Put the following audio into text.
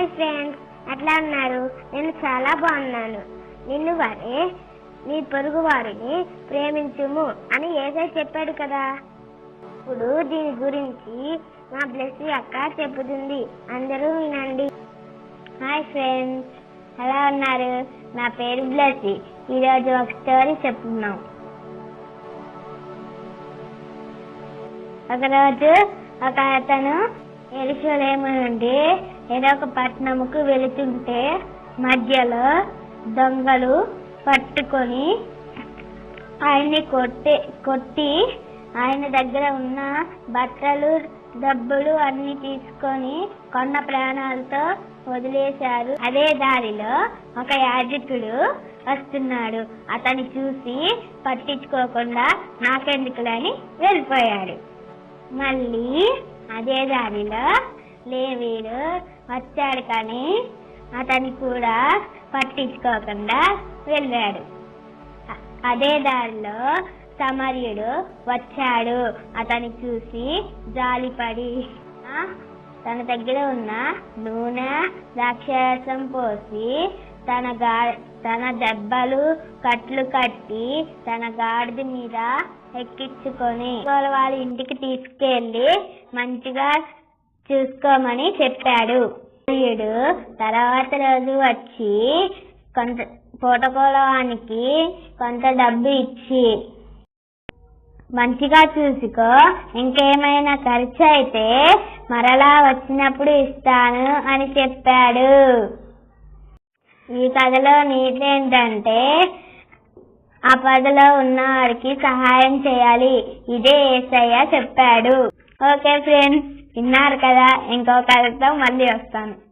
Hi friends అట్లా ఉన్నారు? నేను చాలా బాగున్నాను. నిన్ను వారే నీ పొరుగు వారిని ప్రేమించుము అని ఏసై చెప్పాడు కదా. ఇప్పుడు దీని గురించి మా బ్లెస్సీ అక్క చెబుతుంది. అందరూ వినండి. హాయ్ ఫ్రెండ్స్ ఎలా ఉన్నారు? నా పేరు బ్లెస్సీ. ఈరోజు ఒక స్టోరీ చెప్తున్నాం ఒకరోజు ఒక అతను ఎరుసలేము నుండి ఏదో ఒక పట్టణముకు వెళుతుంటే మధ్యలో దొంగలు పట్టుకొని ఆయన్ని కొట్టి కొట్టి ఆయన దగ్గర ఉన్న బట్టలు డబ్బులు అన్ని తీసుకొని కొన్న ప్రాణాలతో వదిలేశారు. అదే దారిలో ఒక యాజకుడు వస్తున్నాడు. అతన్ని చూసి పట్టించుకోకుండా నాకెందుకులని వెళ్ళిపోయాడు. మళ్ళీ అదే దారిలో లేవీడు వచ్చాడు కానీ అతన్ని కూడా పట్టించుకోకుండా వెళ్ళాడు. అదే దారిలో సమర్యుడు వచ్చాడు. అతన్ని చూసి జాలిపడి తన దగ్గర ఉన్న నూనె ద్రాక్షరసం పోసి తన గా తన దెబ్బలు కట్లు కట్టి తన గాడిద మీద ఎక్కించుకొని వాళ్ళ ఇంటికి తీసుకెళ్ళి మంచిగా చూసుకోమని చెప్పాడు. సూర్యుడు తర్వాత రోజు వచ్చి కొంత పూటకోలవానికి కొంత డబ్బు ఇచ్చి మంచిగా చూసుకో ఇంకేమైనా ఖర్చు అయితే మరలా వచ్చినప్పుడు ఇస్తాను అని చెప్పాడు. ఈ కథలో నీతి ఏంటంటే ఆపదలో ఉన్నవారికి సహాయం చేయాలి. ఇదే ఏసయ్య చెప్పాడు. ఓకే ఫ్రెండ్స్ విన్నారు కదా? ఇంకో కథతో మళ్ళీ వస్తాను.